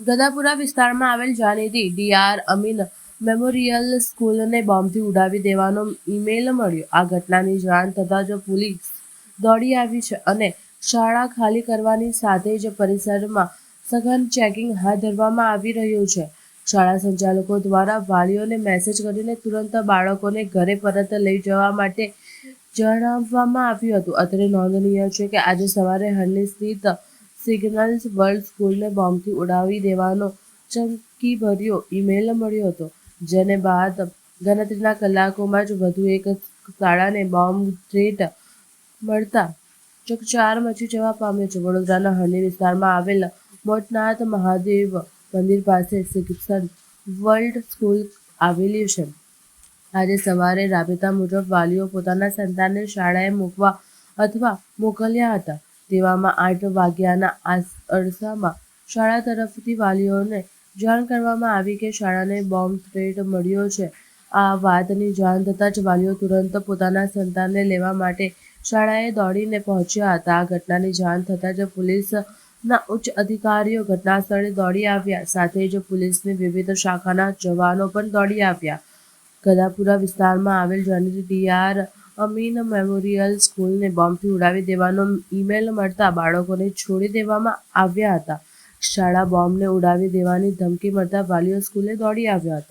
ગદાપુરા વિસ્તારમાં આવેલ જાણીતી ડીઆર અમીન મેમોરિયલ સ્કૂલને બોમ્બથી ઉડાવી દેવાનો ઈમેલ મળ્યો. આ ઘટનાની જાણ થતાં જ પોલીસ દોડી આવી છે અને શાળા ખાલી કરવાની સાથે જ પરિસરમાં સઘન ચેકિંગ હાથ ધરવામાં આવી રહ્યું છે. શાળા સંચાલકો દ્વારા વાલીઓને મેસેજ કરીને તુરંત બાળકોને ઘરે પરત લઈ જવા માટે જણાવવામાં આવ્યું હતું. અત્રે નોંધનીય છે કે આજે સવારે હરલી સ્થિત સિગ્નલ્સ વર્લ્ડ સ્કૂલને બોમ્બથી ઉડાવી દેવાનો ચમકીભર્યો ઈમેલ મળ્યો હતો, જેને બાદ ગણતરીના કલાકોમાં જ વધુ એક શાળાને બોમ્બ થ્રેટ મળતા ચકચાર મચી જવા પામ્યો છે. વડોદરાના હરણી વિસ્તારમાં આવેલ મોટનાથ મહાદેવ મંદિર પાસે શિક્ષણ વર્લ્ડ સ્કૂલ આવેલી છે. આજે સવારે રાબેતા મુજબ વાલીઓ પોતાના સંતાનને શાળાએ મૂકવા અથવા મોકલ્યા હતા. તેવામાં આઠ વાગ્યાના અરસામાં શાળા તરફથી વાલીઓને જાણ કરવામાં આવી કે શાળાને બોમ્બ થ્રેટ મળ્યો છે. આ વાતની જાણ થતાં જ વાલીઓ તુરંત પોતાના સંતાનને લેવા માટે શાળાએ દોડીને પહોંચ્યા હતા. આ ઘટનાની જાણ થતાં જ પોલીસના ઉચ્ચ અધિકારીઓ ઘટના સ્થળે દોડી આવ્યા. સાથે જ પોલીસની વિવિધ શાખાના જવાનો પણ દોડી આવ્યા. ગદાપુરા વિસ્તારમાં આવેલ જાણીતી ડીઆર અમીન મેમોરિયલ સ્કૂલને બોમ્બથી ઉડાવી દેવાનો ઈમેલ મળતા બાળકોને છોડી દેવામાં આવ્યા હતા. શાળા બોમ્બને ઉડાવી દેવાની ધમકી મળતા વાલીઓ સ્કૂલે દોડી આવ્યા હતા.